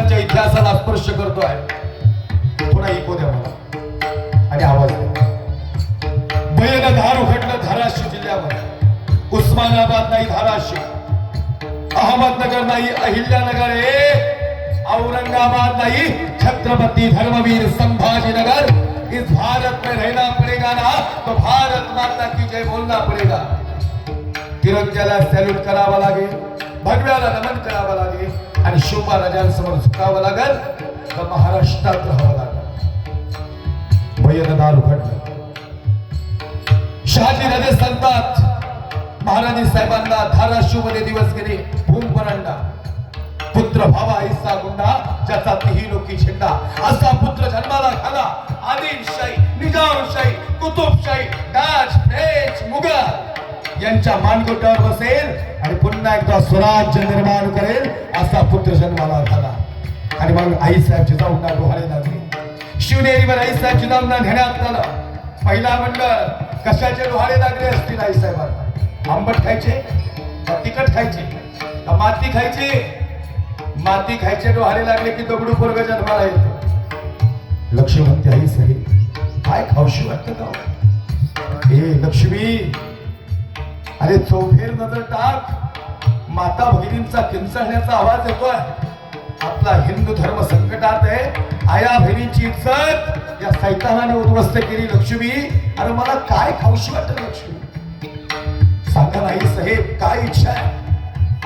महिलांच्या इतिहासाला स्पर्श करतो आहे. थोडा इको द्या मला. आणि आवाज द्या. भयन धार उघडलं धाराशिव जिल्ह्यामध्ये. उस्मानाबाद नाही धाराशिव. अहमदनगर नाही अहिल्यानगर ए. औरंगाबाद नहीं छत्रपति धर्मवीर संभाजीनगर. इस भारत में रहना पड़ेगा ना तो भारत माता की जय बोलना पड़ेगा. तिरंग्याला सॅल्यूट करावा लागेल. भगव्याला नमन करावं लागेल आणि शोभा राजांसमोर झुकावं लागेल तर महाराष्ट्रात राहावं लागेल. भयनदार उघडलं. शहाजी राजे सांगतात महाराणी साहेबांना धाराशिवमध्ये दिवस गेले भूम परांडा. पुत्र भावा ऐसा गुंडा ज्याचा तिही लोकी झेंडा. असा पुत्र जन्मा त्यांच्या मानगोटावर बसेल आणि पुन्हा एकदा स्वराज्य निर्माण करेल असा पुत्र जन्माला झाला. आणि मग आई साहेब जिजाऊंना डोहाळे लागले. शिवनेरीवर आई साहेब जिजाऊंना घेण्यात आलं. पहिला मंडळ कशाचे डोहाळे लागले असतील आई साहेबांना? आंबट खायचे? तिखट खायचे? का माती खायची? माती खायचे डोहाळे लागले की दगडू पोरग जन्माला येतो. लक्ष्मीवंती आई साहेब काय खाऊशी वाटत का हे लक्ष्मी अरे चौफेर नजर टाक. माता भगिनींचा किंचण्याचा आवाज येतोय आपला हिंदू धर्म संकटात आहे. आया बहिणींची इज्जत. या सैतानाने उद्ध्वस्त केली लक्ष्मी. अरे मला काय खाऊशी वाटत लक्ष्मी? सांगा नाही आई साहेब काय इच्छा आहे?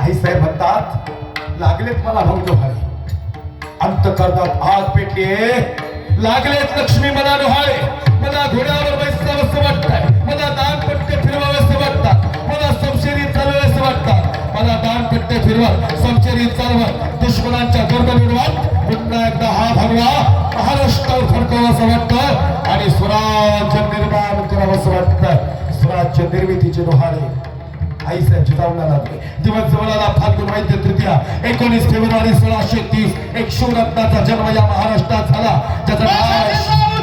आई साहेब म्हणतात लागलेत मला भंग भाई अंत करतात आग पेटलीये लागलेत लक्ष्मी मला डोहाळे चालवत दुश्मनांच्या गर्दनीवर पुन्हा एकदा हा भगवा महाराष्ट्रावर फडकावंसं वाटतं. आणि स्वराज्य निर्माण करावंसं वाटतं. स्वराज्य निर्मितीचे डोहाळे आई साहेब जिजाऊंना लागले. दिवस जवळ आला फाल्गुन वैद्य तृतीया. एकोणीस फेब्रुवारी सोळाशे तीस. एक शिवरत्नाचा जन्म या महाराष्ट्रात झाला. ज्याचा नाव